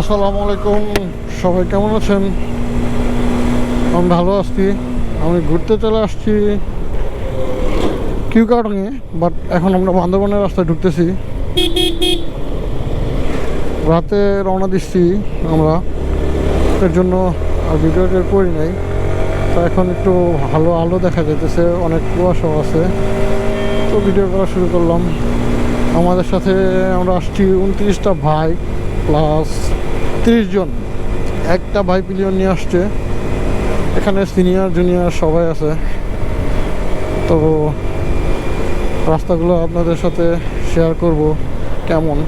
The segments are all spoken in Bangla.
আসসালামু আলাইকুম। সবাই কেমন আছেন? আমি ভালো আছি। আমি ঘুরতে চলে আসছি কিউ কার্টনে বাট এখন আমরা বান্দরবনের রাস্তায় ঢুকতেছি। রাতে রওনা দিচ্ছি আমরা। এর জন্য আর ভিডিও করি নাই। তো এখন একটু ভালো আলো দেখা যাইতেছে, অনেক কুয়াশাও আছে। তো ভিডিও করা শুরু করলাম। আমাদের সাথে আমরা আসছি উনত্রিশটা ভাই, প্লাস তিরিশ জন। একটা ভাই পিলিয়ন নিয়ে আসছে। এখানে সিনিয়র, জুনিয়র সবাই আছে। তো রাস্তাগুলো আপনাদের সাথে শেয়ার করব কেমন?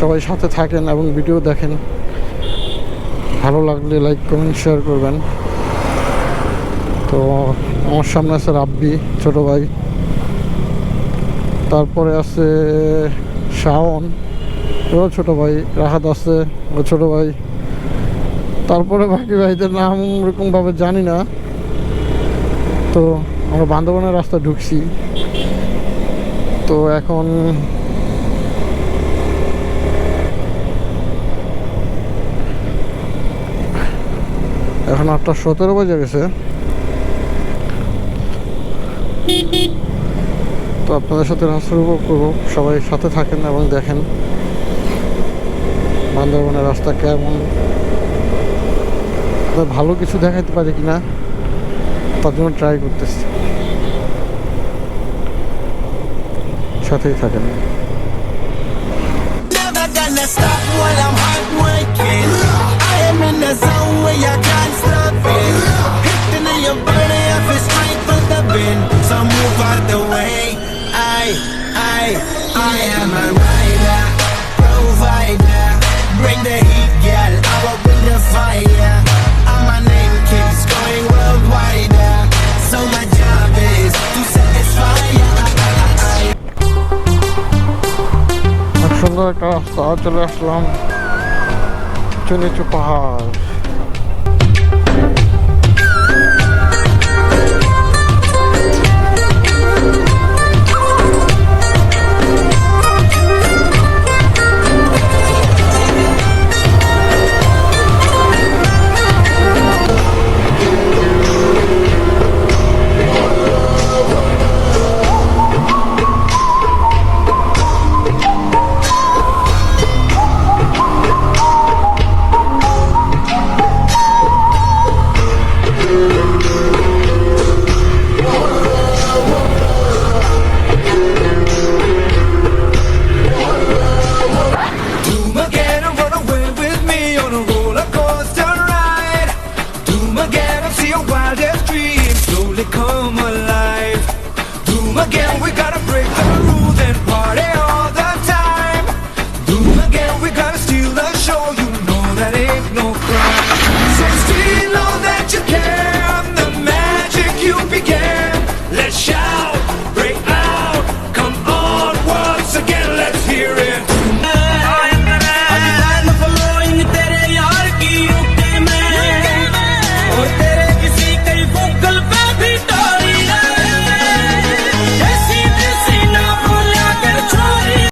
সবাই সাথে থাকেন এবং ভিডিও দেখেন। ভালো লাগলে লাইক কমেন্ট শেয়ার করবেন। তো আমার সামনে আছে রাব্বি, ছোট ভাই। তারপরে আছে শাওন। ওর ছোট ভাই, রাহাত আছে ও ছোট ভাই। তারপরে বাকি ভাইদের নাম ওরকমভাবে জানি না। তো আমরা বান্দরবনের রাস্তা ঢুকছি। তো এখন এখন আটটা সতেরো বাজে গেছে। তো আপনাদের সাথে রাস্তা উপভোগ করব। সবাই সাথে থাকেন এবং দেখেন। বান্দরবনের রাস্তা কেমন? ভালো কিছু দেখাইতে পারি কিনা? তার জন্য ট্রাই করতেছি। সাথেই থাকেন। Hard working. I am zone সুন্দর একটা রাস্তা চলে আসলাম উঁচু পাহাড়।